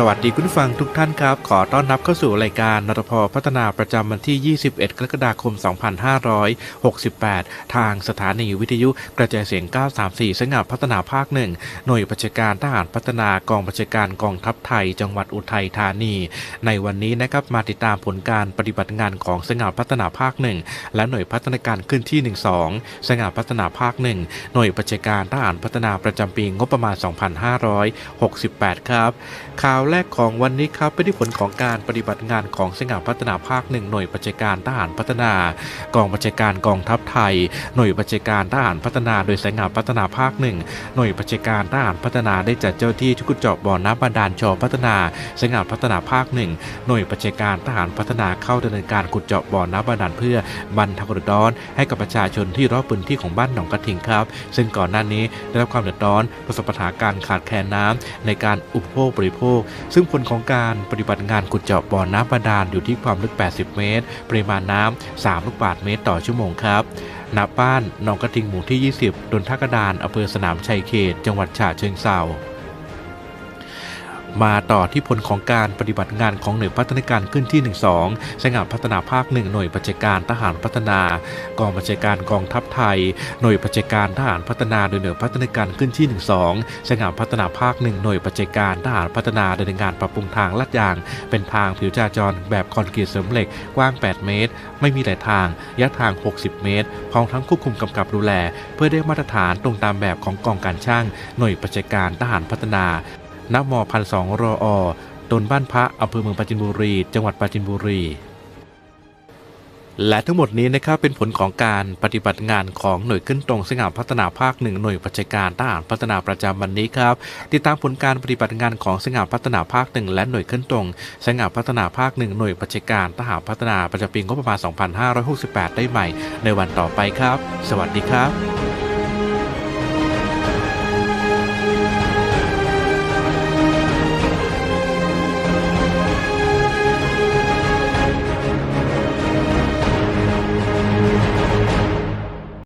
สวัสดีคุณผู้ฟังทุกท่านครับ ขอต้อนรับเข้าสู่รายการนรพพัฒนาประจำวันที่ 21 กรกฎาคม 2568 ทางสถานีวิทยุกระจายเสียง 934 สงับพัฒนาภาคหนึ่งหน่วยประชาการทหารพัฒนากองประชาการกองทัพไทย จังหวัดอุทัยธานี ในวันนี้นะครับมาติดตามผลการปฏิบัติงานของสงับพัฒนาภาคหนึ่งและหน่วยพัฒนาการขึ้นที่ 12 สงับพัฒนาภาคหนึ่งหน่วยประชาการทหารพัฒนาประจำปีงบประมาณ 2568 ครับข่าวแรกของวันนี้ครับเป็นที่ผลของการปฏิบัติงานของสง่าพัฒนาภาคหนึ่งหน่วยประชาการทหารพัฒนากองประชาการกองทัพไทย หน่วยประชาการทหารพัฒนา โดยสง่าพัฒนาภาคหนึ่งหน่วยประชาการทหารพัฒนาได้จัดเจ้าที่ชุกุดเจาะบ่อน้ำบาดาลชอพัฒนาสง่าพัฒนาภาคหนึ่งหน่วยประชาการทหารพัฒนาเข้าดำเนินการขุดเจาะบ่อน้ำบาดาลเพื่อบรรเทาความเดือดร้อนให้กับประชาชนที่รอบพื้นที่ของบ้านหนองกระทิงครับ ซึ่งก่อนหน้านี้ได้รับความเดือดร้อนประสบปัญหาการขาดแคลนน้ำในการอุปโภคบริโภคซึ่งผลของการปฏิบัติงานขุดเจาะบ่อน้ำบาดาลอยู่ที่ความลึก 80 เมตร ปริมาณน้ำ 3 ลูกบาศก์เมตรต่อชั่วโมงครับณบ้านหนองกระทิงหมู่ที่ 20ดนท่ากระดานอำเภอสนามชัยเขต จังหวัดฉะเชิงเทรา มาต่อที่ผลของการปฏิบัติงานของหน่วยพัฒนาการขึ้นที่ 12สงาพัฒนาภาคหนึ่งหน่วยประชาการทหารพัฒนา กองบัญชาการกองทัพไทย หน่วยประชาการทหารพัฒนาโดยหน่วยพัฒนาการขึ้นที่ 12สงาพัฒนาภาคหนึ่งหน่วยประชาการทหารพัฒนาดำเนินงานปรับปรุงทางลาดยาง เป็นทางผิวจราจรแบบคอนกรีตเสริมเหล็กกว้าง 8 เมตร ไม่มีหลายทางยะทาง 60 เมตรพร้อมทั้งควบคุมกำกับดูแล เพื่อได้มาตรฐานตรงตามแบบของกองการช่าง หน่วยประชาการทหารพัฒนา นมพันสองรออตนบ้านพระอำเภอเมืองปราจินบุรี จังหวัดปราจินบุรี และทั้งหมดนี้นะครับเป็นผลของการปฏิบัติงานของหน่วยขึ้นตรงสง่าพัฒนาภาคหนึ่งหน่วยประชาการทหารพัฒนาประจำวันนี้ครับ ติดตามผลการปฏิบัติงานของสง่าพัฒนาภาคหนึ่งและหน่วยขึ้นตรงสง่าพัฒนาภาคหนึ่งหน่วยประชาการทหารพัฒนาประจำปีงบประมาณ 2568 ได้ใหม่ ในวันต่อไปครับ สวัสดีครับ